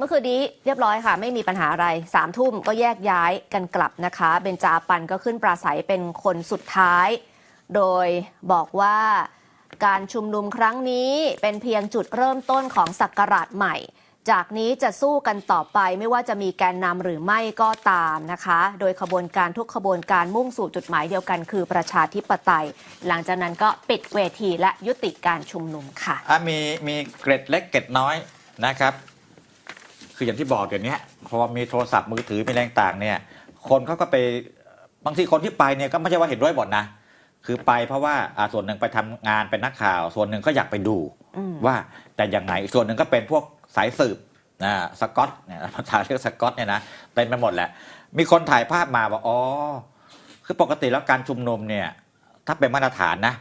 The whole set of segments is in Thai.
มื่อคืนนี้เรียบร้อยค่ะ ไม่มีปัญหาอะไรสามทุ่มก็แยกย้ายกันกลับนะคะ เบนจาปันก็ขึ้นปราศัยเป็นคนสุดท้าย โดยบอกว่าการชุมนุมครั้งนี้เป็นเพียงจุดเริ่มต้นของศักราชใหม่ จากนี้จะสู้กันต่อไปไม่ว่าจะมีแกนนำหรือไม่ก็ตามนะคะ โดยขบวนการทุกขบวนการมุ่งสู่จุดหมายเดียวกันคือประชาธิปไตย หลังจากนั้นก็ปิดเวทีและยุติการชุมนุมค่ะ อะมีมีเกร็ดเล็กเกร็ดน้อยนะครับ คืออย่างที่บอกเดี๋ยวนี้พอมีโทรศัพท์มือถือมีแรงต่างเนี่ย คนเขาก็ไปบางทีคนที่ไปเนี่ยก็ไม่ใช่ว่าเห็นด้วยหมดนะคือไปเพราะว่าอ่าส่วนหนึ่งไปทำงานเป็นนักข่าว ส่วนหนึ่งก็อยากไปดูอืมว่าแต่ยังไงส่วนหนึ่งก็เป็นพวกสายสืบนะสกอตเนี่ยภาษาเรียกสกอตเนี่ยนะเต็มไปหมดแหละ มีคนถ่ายภาพมาว่าอ๋อคือปกติแล้วการชุมนุมเนี่ย ถ้าเป็นมาตรฐานนะ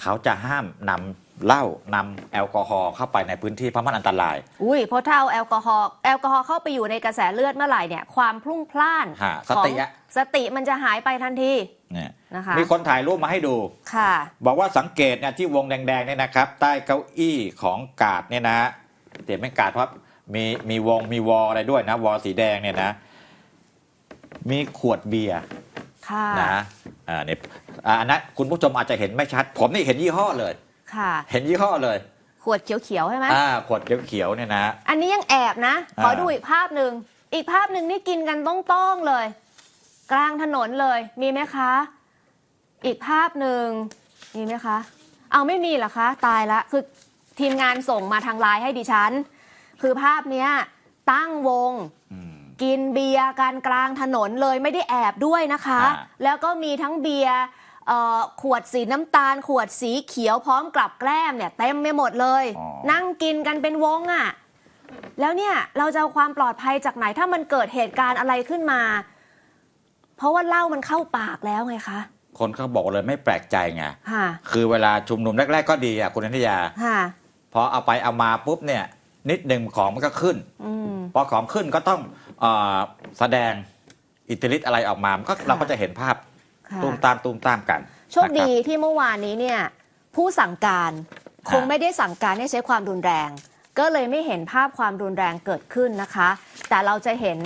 เขาจะห้ามนำ เหล้านำแอลกอฮอล์เข้าไปในพื้นที่เพราะมันอันตราย อุ้ยเพราะถ้าเอาแอลกอฮอล์แอลกอฮอล์เข้าไปอยู่ในกระแสเลือดเมื่อไหร่เนี่ยความพลุ่งพล่านฮะของสติอะ สติมันจะหายไปทันทีเนี่ยนะคะมีคนถ่ายรูปมาให้ดู ค่ะ บอกว่าสังเกตเนี่ยที่วงแดงๆเนี่ยนะครับ ใต้เก้าอี้ของกาดเนี่ยนะเดี๋ยวไม่กาดเพราะมีมีวงมีวออะไรด้วยนะวอสีแดงเนี่ยนะ มีขวดเบียร์ค่ะ นะอ่าเนี่ยอ่าอันนั้นคุณผู้ชมอาจจะเห็นไม่ชัด ผมนี่เห็นยี่ห้อเลย ค่ะ เห็นยี่ห้อเลย ขวดเขียวๆใช่ไหมอ่าขวดเขียวๆเนี่ยนะ อันนี้ยังแอบนะ ขออ่าดูอีกภาพหนึ่ง อีกภาพหนึ่งนี่กินกันต้องๆเลย กลางถนนเลย มีไหมคะ อีกภาพหนึ่งมีไหมคะ เอาไม่มีเหรอคะ ตายละ คือทีมงานส่งมาทางไลน์ให้ดิฉัน คือภาพเนี้ยตั้งวงอืมกินเบียร์กันกลางถนนเลยไม่ได้แอบด้วยนะคะอ่าแล้วก็มีทั้งเบียร์เอ่อ ขวดสีน้ำตาล ขวดสีเขียวพร้อมกลับแกล้มเนี่ยเต็มไปหมดเลยอ๋อนั่งกินกันเป็นวงอะ่ะแล้วเนี่ยเราจะเอาความปลอดภัยจากไหนถ้ามันเกิดเหตุการณ์อะไรขึ้นมา เพราะว่าเหล้ามันเข้าปากแล้วไงคะ คนเขาบอกเลยไม่แปลกใจไงค่ะคือเวลาชุมนุมแรก ๆ ก็ดีอะคุณอนิยาค่ะพอเอาไปเอามาปุ๊บเนี่ยนิดหนึ่งของมันก็ขึ้นอืมพอของขึ้นก็ต้องเออแสดงอิทธิฤทธิ์อะไรออกมามันก็ค่ะเราก็จะเห็นภาพค่ะ ตูมตามตูมตามกัน โชคดีที่เมื่อวานนี้เนี่ยผู้สั่งการคงไม่ได้สั่งการให้ใช้ความรุนแรง ก็เลยไม่เห็นภาพความรุนแรงเกิดขึ้นนะคะ แต่เราจะเห็น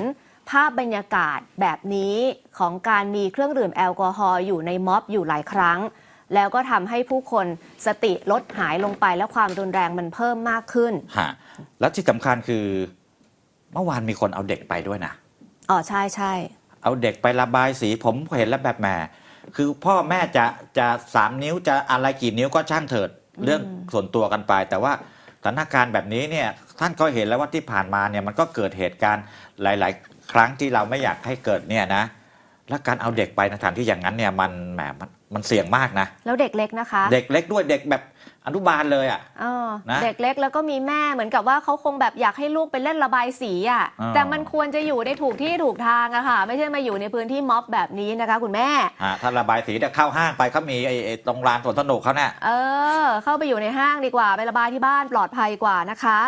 ภาพบรรยากาศแบบนี้ของการมีเครื่องดื่มแอลกอฮอล์อยู่ในม็อบอยู่หลายครั้ง แล้วก็ทำให้ผู้คนสติลดหายลงไปและความรุนแรงมันเพิ่มมากขึ้นฮะแล้วที่สำคัญคือ เมื่อวานมีคนเอาเด็กไปด้วยนะอ๋อใช่ใช่ เอาเด็กไประบายสีผมเห็นแล้วแบบแหมคือพ่อแม่จะจะสามนิ้วจะอะไรกี่นิ้วก็ช่างเถิดเรื่องส่วนตัวกันไป แต่ว่าสถานการณ์แบบนี้เนี่ยท่านก็เห็นแล้วว่าที่ผ่านมาเนี่ยมันก็เกิดเหตุการณ์หลาย ๆ ครั้งที่เราไม่อยากให้เกิดเนี่ยนะและการเอาเด็กไปในสถานที่อย่างนั้นเนี่ยมันแหมมัน มันเสี่ยงมากนะ แล้วเด็กเล็กนะคะ เด็กเล็กด้วยเด็กแบบอนุบาลเลยอะเออนะเด็กเล็กแล้วก็มีแม่เหมือนกับว่าเขาคงแบบอยากให้ลูกไปเล่นระบายสีอะอ่าแต่มันควรจะอยู่ในถูกที่ถูกทางอะค่ะ ไม่ใช่มาอยู่ในพื้นที่ม็อบแบบนี้นะคะ คุณแม่ฮะถ้าระบายสีเดี๋ยวเข้าห้างไปเขามีไอ้ไอ้ตรงลานสวนสนุกเขาเนี่ยเออ เข้าไปอยู่ในห้างดีกว่าไประบายที่บ้านปลอดภัยกว่านะคะ